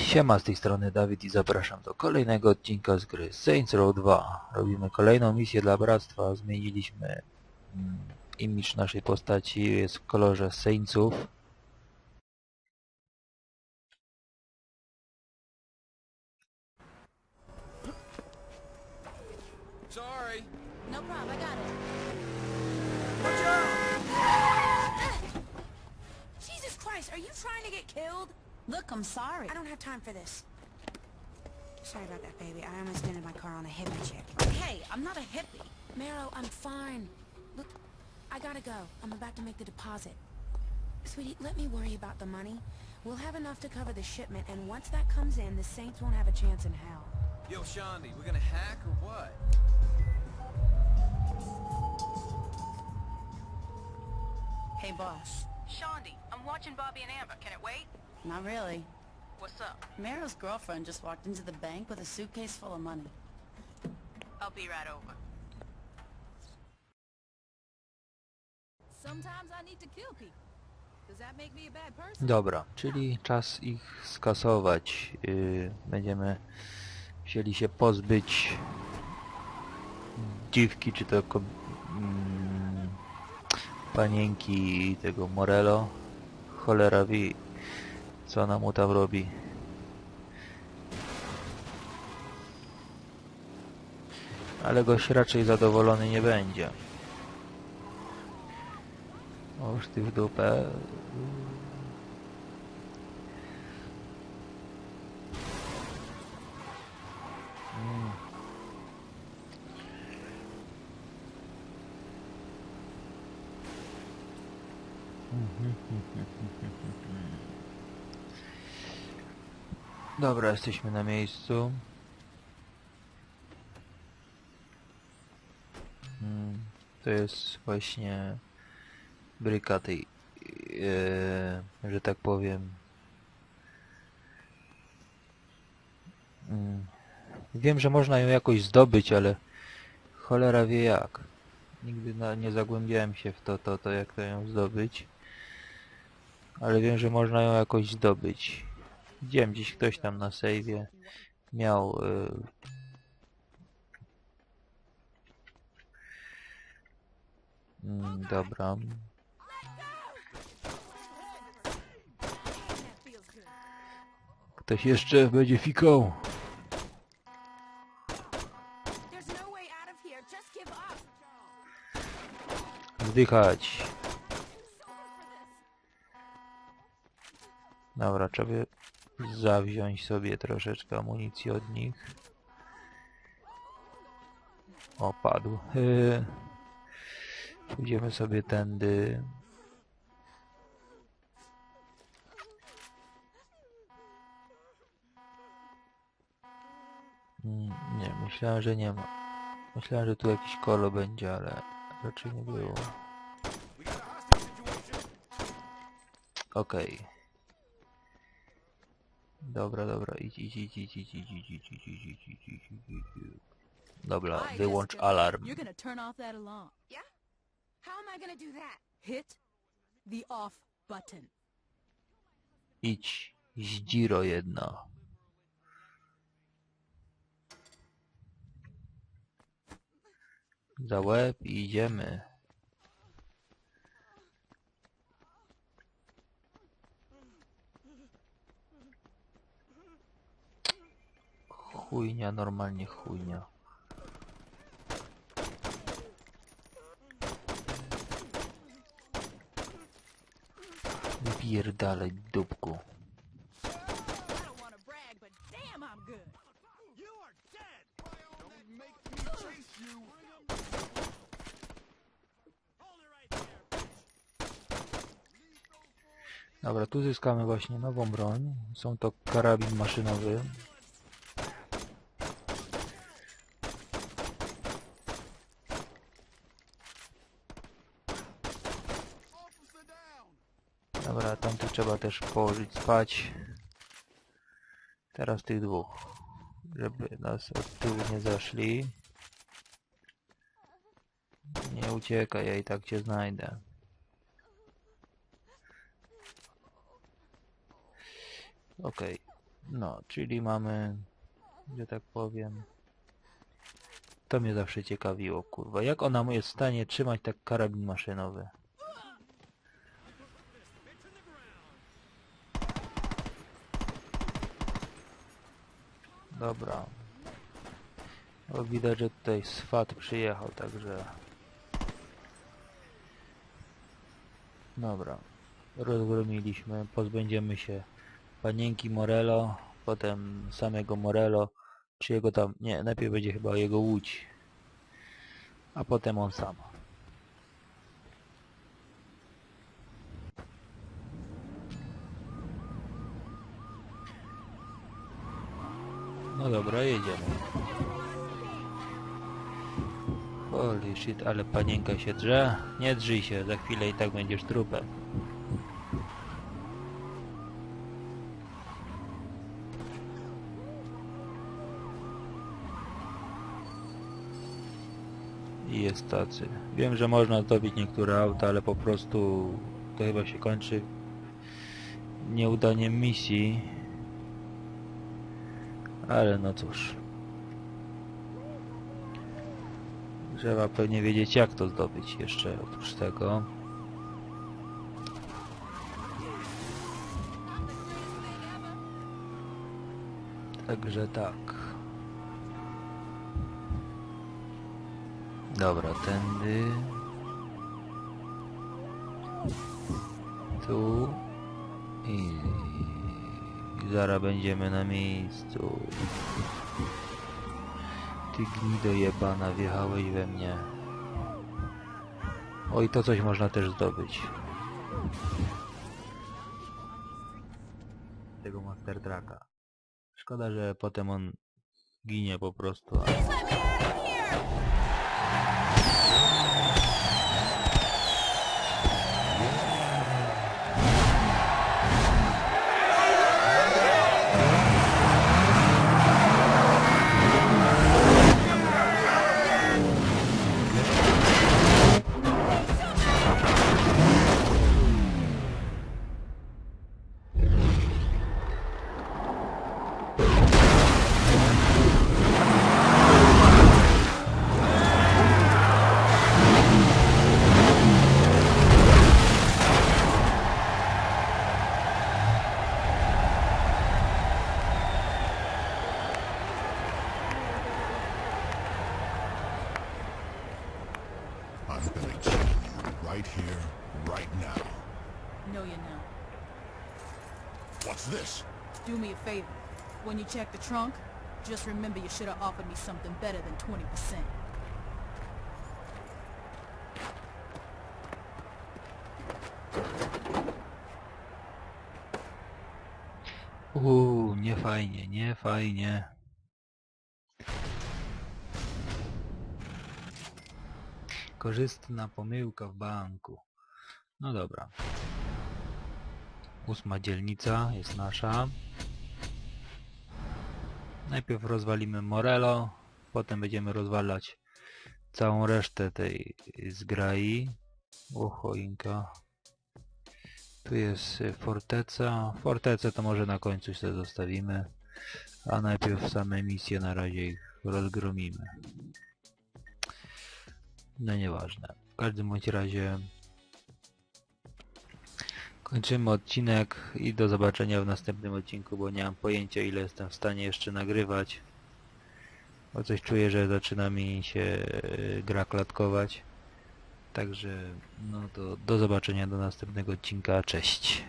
Siema z tej strony Dawid i zapraszam do kolejnego odcinka z gry Saints Row 2. Robimy kolejną misję dla Bractwa. Zmieniliśmy mm, imidż naszej postaci, jest w kolorze Saintsów. Sorry. No problem, I got it. Watch out! Jesus Christ, are you trying to get killed? Look, I'm sorry. I don't have time for this. Sorry about that, baby. I almost dented my car on a hippie chick. Hey, I'm not a hippie. Marrow, I'm fine. Look, I gotta go. I'm about to make the deposit. Sweetie, let me worry about the money. We'll have enough to cover the shipment, and once that comes in, the Saints won't have a chance in hell. Yo, Shondi, we gonna hack or what? Hey, boss. Shondi, I'm watching Bobby and Amber. Can it wait? Not really. What's up? Marrow's girlfriend just walked into the bank with a suitcase full of money. I'll be right over. Sometimes I need to kill people. Does that make me a bad person? Dobra, czyli czas ich skasować. Yy, będziemy chcieli się pozbyć dziwki, czy to ko- mm, panienki tego Morello. Cholera wie, co ona mu tam robi. Ale gość raczej zadowolony nie będzie. Oż ty w dupę. Dobra, jesteśmy na miejscu. Mm, To jest właśnie bryka tej, e, że tak powiem. Mm, Wiem, że można ją jakoś zdobyć, ale cholera wie jak. Nigdy na, nie zagłębiałem się w to, to, to jak to ją zdobyć. Ale wiem, że można ją jakoś zdobyć. Widziałem dziś ktoś tam na sejwie miał y, mm, dobra. Ktoś jeszcze będzie fiką wdychać. Dobra trzeba zawziąć sobie troszeczkę amunicji od nich. O, padł. Yy. Pójdziemy sobie tędy. Mm, Nie, myślałem, że nie ma. Myślałem, że tu jakiś kolo będzie, ale raczej nie było. We got Dobra, dobra, idź, idź, idź, idź, idź, idź, idź, idź, idź, idź, idź, idź, idź, idź, idź. Dobra, wyłącz alarm. You're gonna turn off that alarm. How am I gonna do that? Hit the off button. Idź, zdziro jedna. Za łeb i idziemy. You! Hold it right there! Dobra, tu zyskamy właśnie nową broń. Są to karabin maszynowy. Dobra, tu trzeba też położyć spać. Teraz tych dwóch. Żeby nas od tyłu nie zaszli. Nie uciekaj, ja i tak cię znajdę. Okej. No, czyli mamy, że tak powiem... To mnie zawsze ciekawiło, kurwa. Jak ona jest w stanie trzymać tak karabin maszynowy? Dobra. O, widać, że tutaj swat przyjechał, także... Dobra. Rozgromiliśmy, pozbędziemy się panienki Morello, potem samego Morello, czy jego tam... Nie, najpierw będzie chyba jego łódź. A potem on sam. No dobra, jedziemy. Holy shit, ale panienka się drze. Nie drzyj się, za chwilę i tak będziesz trupem. I jest tacy. Wiem, że można zdobyć niektóre auta, ale po prostu to chyba się kończy nieudaniem misji. Ale no cóż. Trzeba pewnie wiedzieć jak to zdobyć jeszcze oprócz tego. Także tak. Dobra, tędy. Tu. I, i zaraz będziemy na miejscu. Ty gnido jebana, wjechałeś we mnie. Oj, to coś można też zdobyć. Tego Master Trucka. Szkoda, że potem on ginie po prostu. ale- right here, right now. No, you're not. What's this? Do me a favor. When you check the trunk, just remember you should have offered me something better than 20%. Uuu, nie fajnie, nie fajnie. Korzystna pomyłka w banku. No dobra. Ósma dzielnica jest nasza. Najpierw rozwalimy Morello, potem będziemy rozwalać całą resztę tej zgrai. O choinka. Tu jest forteca. Fortecę to może na końcu sobie zostawimy. A najpierw same misje na razie ich rozgromimy. No nieważne. W każdym bądź razie kończymy odcinek i do zobaczenia w następnym odcinku, bo nie mam pojęcia ile jestem w stanie jeszcze nagrywać. Bo coś czuję, że zaczyna mi się y, gra klatkować. Także no to do zobaczenia do następnego odcinka. Cześć.